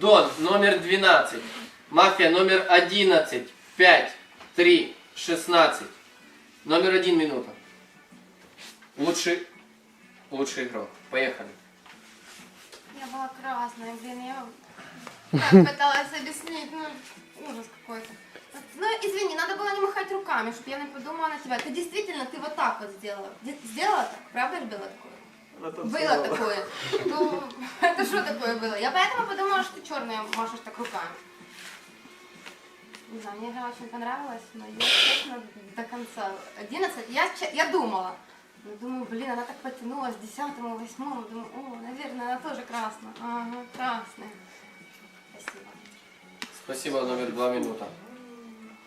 Дон номер 12. Мафия номер 11. 5, 3, 16. Номер один минута. Лучший, лучший игрок. Поехали. Я была красная, блин, я пыталась объяснить, ну, ужас какой-то. Ну, извини, надо было не махать руками, чтобы я не подумала на тебя. Ты действительно, ты вот так вот сделала. Де- Сделала так? Правда же было такое? Было такое. Ну, это что такое было? Я поэтому подумала, что ты черная машешь так руками. Не знаю, мне игра очень понравилась, но я, честно, до конца. 11, я, я думала. Ну, думаю, блин, она так потянулась к 10 восьмому. Думаю, о, наверное, она тоже красная. Ага, красная. Спасибо. Спасибо, номер 2 минута.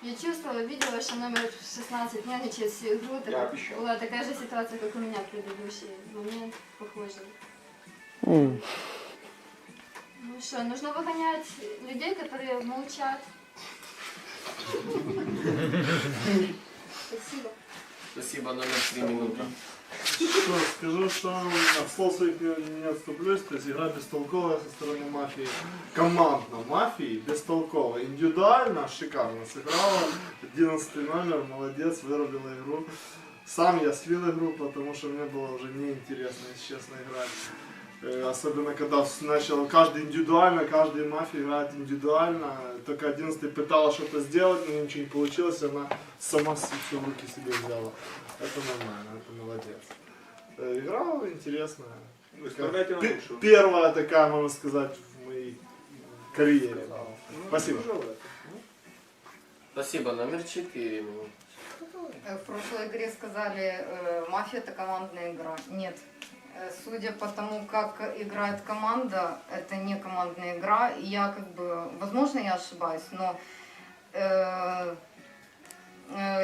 Я чувствовала, видела, что номер 16 нервничает всю игру. Так как обещал. была такая же ситуация, как у меня в предыдущий момент, похожий. Ну что, нужно выгонять людей, которые молчат. Спасибо. Спасибо, номер 3 минута. Что, скажу, что от слов своих не, не отступлюсь, то есть игра бестолковая со стороны мафии. Командно мафии бестолковая. Индивидуально шикарно сыграла. 11 номер, молодец, вырубила игру. Сам я слил игру, потому что мне было уже неинтересно, если честно, играть. Особенно когда начал каждый индивидуально, каждый мафия играет индивидуально. Только 11 пыталась что-то сделать, но ничего не получилось, она сама все в руки себе взяла. Это нормально, это молодец. Э, Игра интересная. Выставляйте на Пе- лучшую. Первая такая, можно сказать, в моей карьере. Спасибо. Спасибо, номер 4 минута. Э, В прошлой игре сказали, э, мафия это командная игра. Нет. Э, Судя по тому, как играет команда, это не командная игра. И я как бы, возможно, я ошибаюсь, но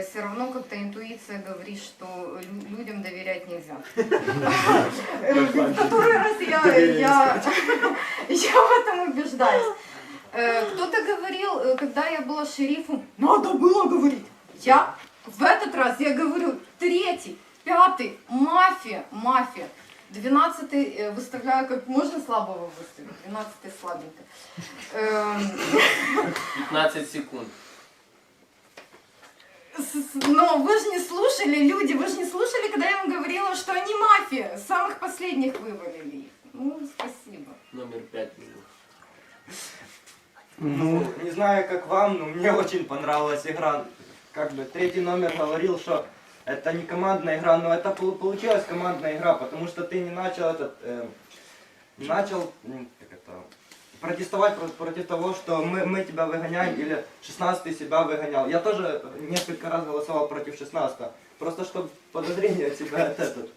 все равно как-то интуиция говорит, что лю- людям доверять нельзя. Э, В который раз я в этом убеждаюсь. Э, Кто-то говорил, э, когда я была шерифом, надо было говорить. Я в этот раз, я говорю, третий, пятый, мафия, мафия. Двенадцатый э, выставляю как можно слабого выставить, двенадцатый слабенько. Эм, 15 секунд. Но вы же не слушали, люди, вы же не слушали, когда я вам говорила, что они мафия. Самых последних вывалили их. Ну, спасибо. Номер 5 минут. Ну, не знаю, как вам, но мне очень понравилась игра. Как бы третий номер говорил, что это не командная игра, но это пол- получилась командная игра, потому что ты не начал этот, э, не начал, как это, протестовать про- против того, что мы, мы тебя выгоняем, или 16 себя выгонял. Я тоже несколько раз голосовал против 16 просто чтобы подозрение от тебя от этот,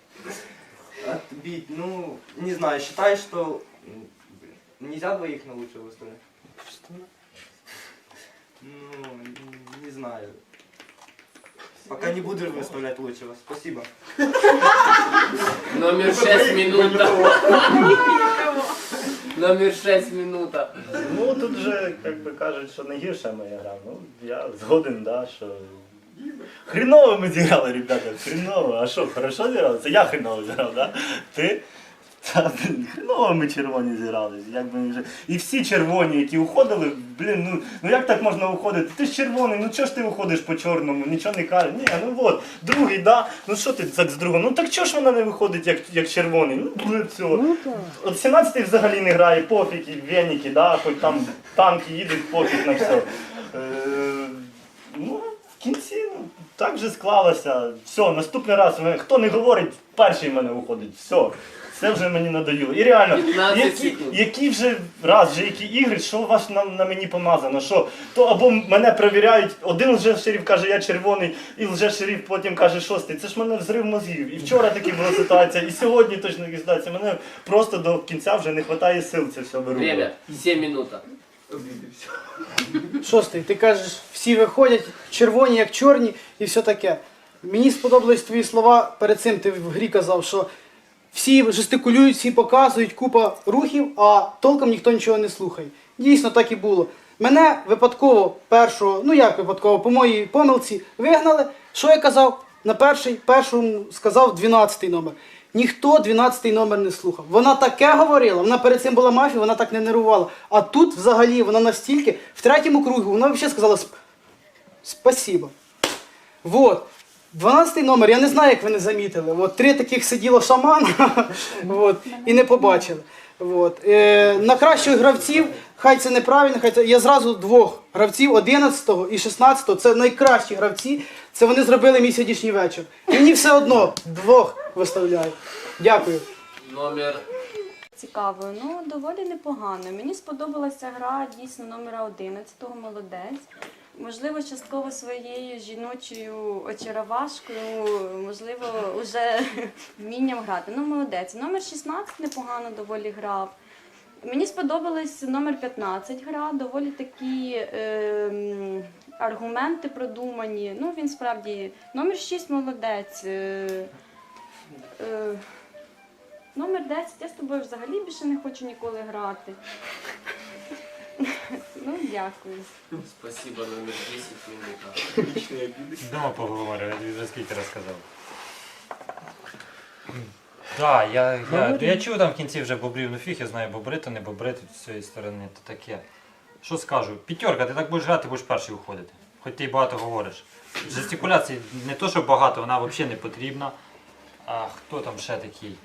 отбить. Ну, не знаю, считай, что блин, нельзя двоих на лучшее выставлять. Ну, не знаю. Пока не буду выставлять лучшего. Спасибо. Номер 6 минута. Номер 6 минута. Ну тут же, як би кажуть, що найгірша моя гра. Ну, я згоден, да, що. Хріново ми зіграли, ребята, хріново. А що, хорошо зіграли? Це я хріново зіграв, да? Ти? Та, блін, хріново ми червоні зіграли. Як би вже... І всі червоні, які уходили, блін, ну, ну як так можна уходити? Ти ж червоний, ну чого ж ти уходиш по чорному, нічого не кажеш. Ні, ну от, другий, да. Ну що ти так з другого? Ну так чого ж вона не виходить як, як червоний? Ну, блін, цього. От 17-й взагалі не грає, пофіг, і веники, да, хоч там танки їдуть, пофіг на все. Е, ну, в кінці ну, так вже склалося. Все, наступний раз хто не говорить, перший в мене виходить. Все. Це вже мені надоїло. І реально, 15 які, секунд. які вже раз, вже які ігри, що у вас на, на мені помазано? Що то або мене перевіряють, один лже-шериф каже, я червоний, і лже-шериф потім каже шостий. Це ж мене взрив мозгів. І вчора таки була ситуація, і сьогодні точно така ситуація. Мене просто до кінця вже не вистачає сил це все вирубати. Время 7 минута. Шостий, ти кажеш, всі виходять червоні, як чорні, і все таке. Мені сподобались твої слова перед цим. Ти в грі казав, що всі жестикулюють, всі показують, купа рухів, а толком ніхто нічого не слухає. Дійсно, так і було. Мене випадково першого, ну як випадково, по моїй помилці вигнали. Що я казав? На перший, першому сказав 12-й номер. ніхто 12-й номер не слухав. Вона таке говорила, вона перед цим була мафія, вона так не нервувала. А тут взагалі вона настільки, в третьому кругу, вона взагалі сказала «Сп- спасибо. Вот. 12 номер, я не знаю, як ви не замітили. От, три таких сиділо шамана от, і не побачили. От. Е, на кращих гравців, хай це неправильно, хай це. Я зразу двох гравців 11 і 16 це найкращі гравці. Це вони зробили мій сьогоднішній вечір. І мені все одно двох виставляю. Дякую. Номер Цікаво, ну доволі непогано. Мені сподобалася гра дійсно номера 11 молодець. Можливо, частково своєю жіночою очаровашкою, можливо, уже вмінням грати. Ну, молодець. Номер 16 непогано доволі грав. Мені сподобалось номер 15 гра, доволі такі ем, аргументи продумані. Ну, він справді номер 6 молодець. Е, е, Номер 10, я з тобою взагалі більше не хочу ніколи грати. Ну, дякую. Спасибо, номер 10 минута. Дома поговорю, я вже скільки розказав. Так, я, я, я чув там в кінці вже бобрів, ну фіг, я знаю, бобри то не бобри, тут з цієї сторони, то таке. Що скажу? П'ятерка, ти так будеш грати, будеш перший виходити. Хоч ти й багато говориш. Жестикуляції не то, що багато, вона взагалі не потрібна. А хто там ще такий?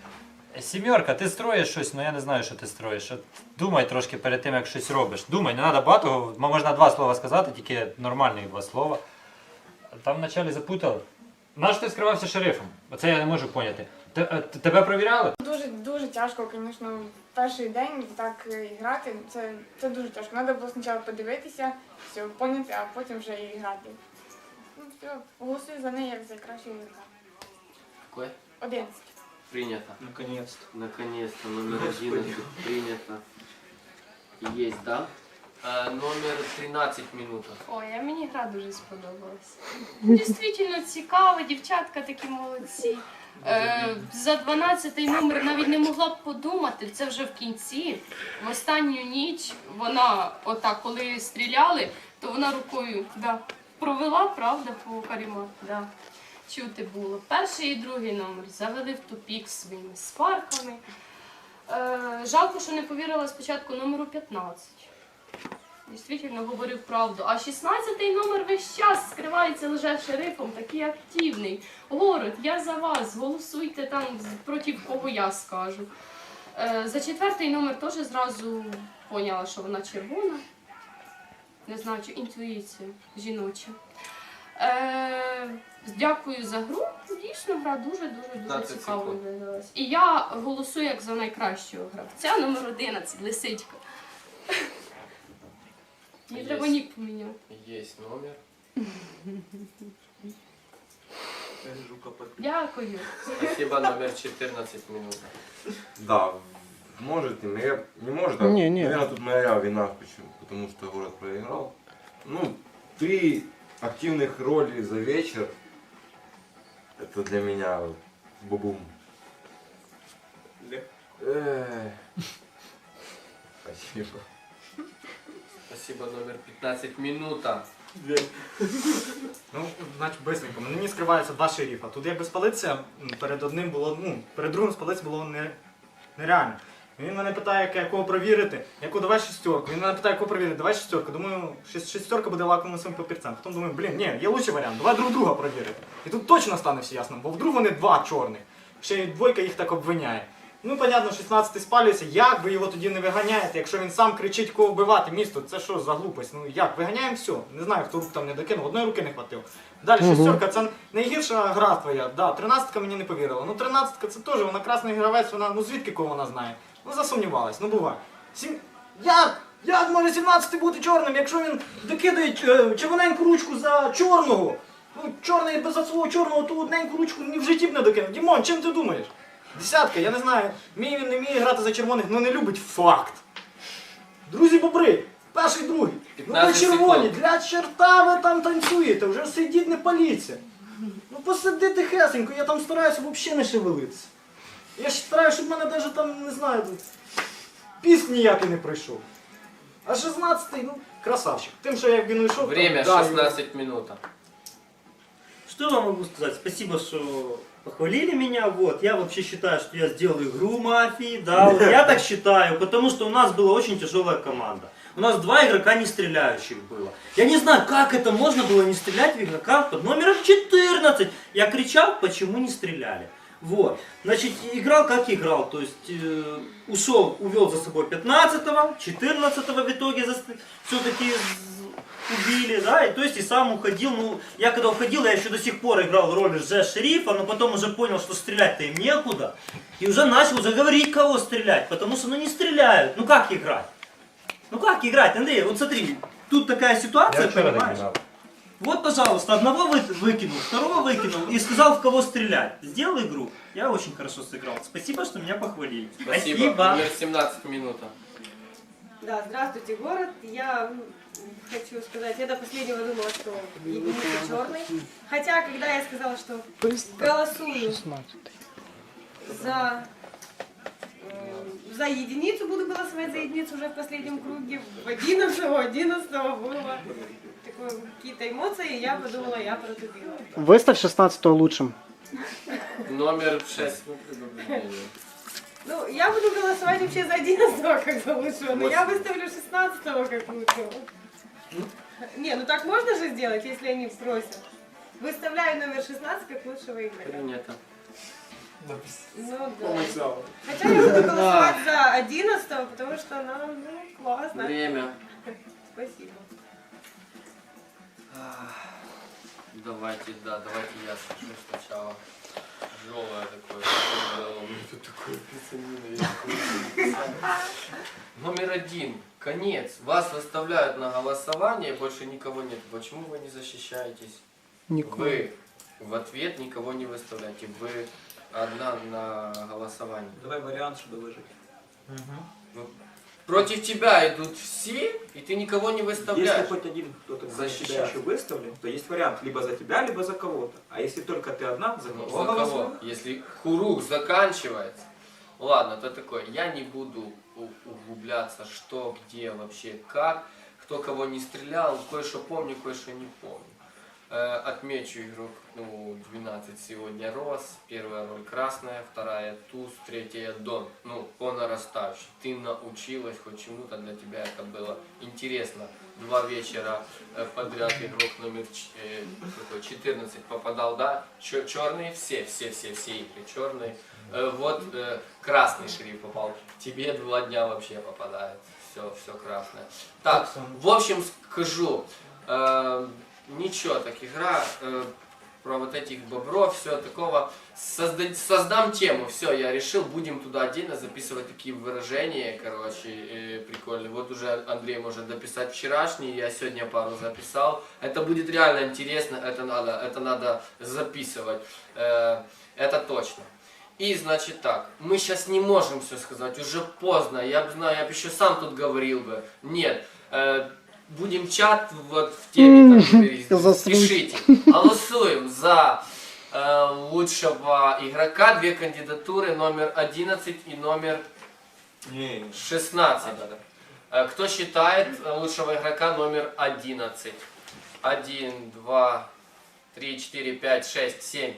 Сімерка, ти строїш щось, ну я не знаю, що ти строїш. От думай трошки перед тим, як щось робиш. Думай, не треба багато, можна два слова сказати, тільки нормальних два слова. Там вначалі запутали. Наш ти скривався шерифом? Оце я не можу поняти. Е, Тебе провіряли? Дуже дуже тяжко, звісно, перший день так е, грати. Це, це дуже тяжко. Треба було спочатку подивитися, все, поняти, а потім вже і грати. Ну все, голосую за неї як за кращу. Какой? 11. Принято. Наконец-то. Наконец-то, номер 11 принято. Есть, да? Э, номер 13 минута. Ой, а мені гра дуже сподобалась. Дійсно цікаво, дівчатка такі молодці. Е, за 12 номер навіть не могла б подумати, це вже в кінці. В останню ніч вона, отак, коли стріляли, то вона рукою да, провела, правда, по карімах. Да. Чути було. Перший і другий номер завели в тупік своїми сварками. Е, жалко, що не повірила спочатку номеру 15. Дійсно говорив правду. А 16-й номер весь час скривається лише шерифом, такий активний. Город, я за вас, голосуйте там проти кого я скажу. Е, за четвертий номер теж зразу поняла, що вона червона. Не знаю, чи інтуїція жіноча. Е, дякую за гру. Дійсно, гра дуже-дуже дуже 15 цікаво секунд. виявилась. І я голосую як за найкращого гравця номер 11, лисичка. Мені Є. треба нік поміняти. Есть номер. Дякую. Спасибо, номер 14 минута. Да, может, не, я- не может, а, Не, не. наверное, тут моя вина, почему, потому что город проиграл. Ну, три активных роли за вечер, это для меня вот, бубум. Эх. Спасибо. Спасибо, номер 15 минута. Ну, значить, бистренько. Мені скриваються два шерифа. Тут якби спалитися, м, перед одним було, ну, перед другим спалитися було не, нереально. Він мене питає, якого провірити. Я кажу, давай шестерку. Він мене питає, якого провірити, давай шестерку. Думаю, шестерка буде лакомим своїм папірцем. Потім думаю, блін, ні, є лучший варіант, давай друг друга провірити. І тут точно стане все ясно, бо вдруг вони два чорних. Ще й двойка їх так обвиняє. Ну, понятно, 16-й спалюється. Як ви його тоді не виганяєте, якщо він сам кричить, кого вбивати місто? Це що за глупость? Ну як? Виганяємо все. Не знаю, хто рук там не докинув, одної руки не хватило. Далі шестерка, це найгірша гра твоя. Да, тринадцятка мені не повірила. Ну тринадцятка це теж, вона красний гравець, вона, ну звідки кого вона знає? Ну засумнівалась, ну буває. Сім... Як? Як може 17 бути чорним, якщо він докидає е, червоненьку ручку за чорного? Ну, чорний без за свого чорного ту одненьку ручку ні в житті б не докинув. Дімон, чим ти думаєш? Десятка, я не знаю, вміє він не вміє грати за червоних, ну не любить факт. Друзі бобри, перший, другий. Ну ви 15 червоні, секунд. для черта ви там танцюєте, вже сидіть, не паліться. Ну посиди тихесенько, я там стараюся взагалі не шевелитися. Я ж стараюся, щоб в мене навіть там, не знаю, тут піск ніякий не пройшов. А 16-й, ну, красавчик. Тим, що як він уйшов. Время там, да, 16 минута. Что я вам могу сказать? Спасибо, что Похвалили меня, вот, я вообще считаю, что я сделал игру мафии, да, вот я так считаю, потому что у нас была очень тяжелая команда. У нас два игрока не стреляющих было. Я не знаю, как это можно было не стрелять в игрока под номером 14. Я кричал, почему не стреляли. Вот. Значит, играл как играл. То есть э, ушел, увел за собой 15-го, 14-го в итоге все-таки убили, да, и то есть и сам уходил, ну, я когда уходил, я еще до сих пор играл роль же шерифа, но потом уже понял, что стрелять-то им некуда, и уже начал уже говорить, кого стрелять, потому что, ну, не стреляют, ну, как играть? Ну, как играть, Андрей, вот смотри, тут такая ситуация, Я понимаешь? Вот, пожалуйста, одного вы- выкинул, второго выкинул и сказал, в кого стрелять. Сделал игру. Я очень хорошо сыграл. Спасибо, что меня похвалили. Спасибо. Номер 17 минута. Да, здравствуйте, город. Я хочу сказать, я до последнего думала, что единица черный. Хотя, когда я сказала, что голосую за, за единицу, буду голосовать за единицу уже в последнем круге, в 11 11 было такое, какие-то эмоции, и я подумала, я протупила. Выставь 16 лучшим. Номер 6. Ну, я буду голосовать вообще за 11 как за лучшего, но я выставлю 16 как лучшего. Не, ну так можно же сделать, если они просят. Выставляю номер 16 как лучшего игрока. Принято. Ну да. Хотя я буду голосовать за 11 потому что она, ну, классно. Время. Спасибо. Давайте, да, давайте я скажу сначала. Тяжелое такое. У меня тут такое писанина. Номер один. Конец. Вас выставляют на голосование, больше никого нет. Почему вы не защищаетесь? Никого. Вы в ответ никого не выставляете. Вы одна на голосовании. Давай вариант, чтобы выжить. Ну, Против тебя идут все, и ты никого не Если выставляешь. хоть один кто-то за тебя Защищаться. еще выставлен, то есть вариант либо за тебя, либо за кого-то. А если только ты одна, за Ну, кого за кого? голосуем? Если круг заканчивается. Ладно, то такое. Я не буду у- углубляться, что, где, вообще, как. Кто кого не стрелял, кое-что помню, кое-что не помню. Э, отмечу игрок ну, 12 сегодня Рос. Первая роль красная, вторая туз, третья Дон. Ну, по нарастающей. Ты научилась хоть чему-то, для тебя это было интересно. Два вечера э, подряд игрок номер ч- э, какой, 14 попадал, да? Черные все, все, все, все игры черные. Вот красный шериф попал. Тебе два дня вообще попадает. Все, все красное. Так, в общем скажу. Ничего, так игра э, про вот этих бобров, все такого. Созда- создам тему, все, я решил, будем туда отдельно записывать такие выражения, короче, э, прикольные. Вот уже Андрей может дописать вчерашний, я сегодня пару записал. Это будет реально интересно, это надо, это надо записывать, Э, это точно. И значит так, мы сейчас не можем все сказать, уже поздно, я бы знаю, я бы еще сам тут говорил бы. Нет, э, будем чат вот в теме, пишите. Голосуем за э, лучшего игрока, две кандидатуры, номер 11 и номер 16. Э, Кто считает э, лучшего игрока номер 11? 1, 2, 3, 4, 5, 6, 7.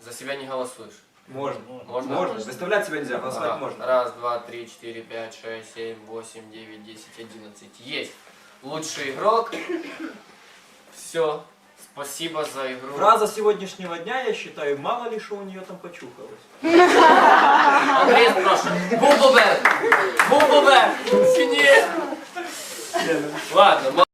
За себя не голосуешь? Можно. Можно? Можно. Выставлять себя нельзя, голосовать можно. Раз, два, три, четыре, пять, шесть, семь, восемь, девять, десять, одиннадцать. Есть. Лучший игрок. Все. Спасибо за игру. Фраза сегодняшнего дня, я считаю, мало ли что у нее там почухалось. Андрей спрашивает. Бубубер! Бубубер! Синее! Ладно,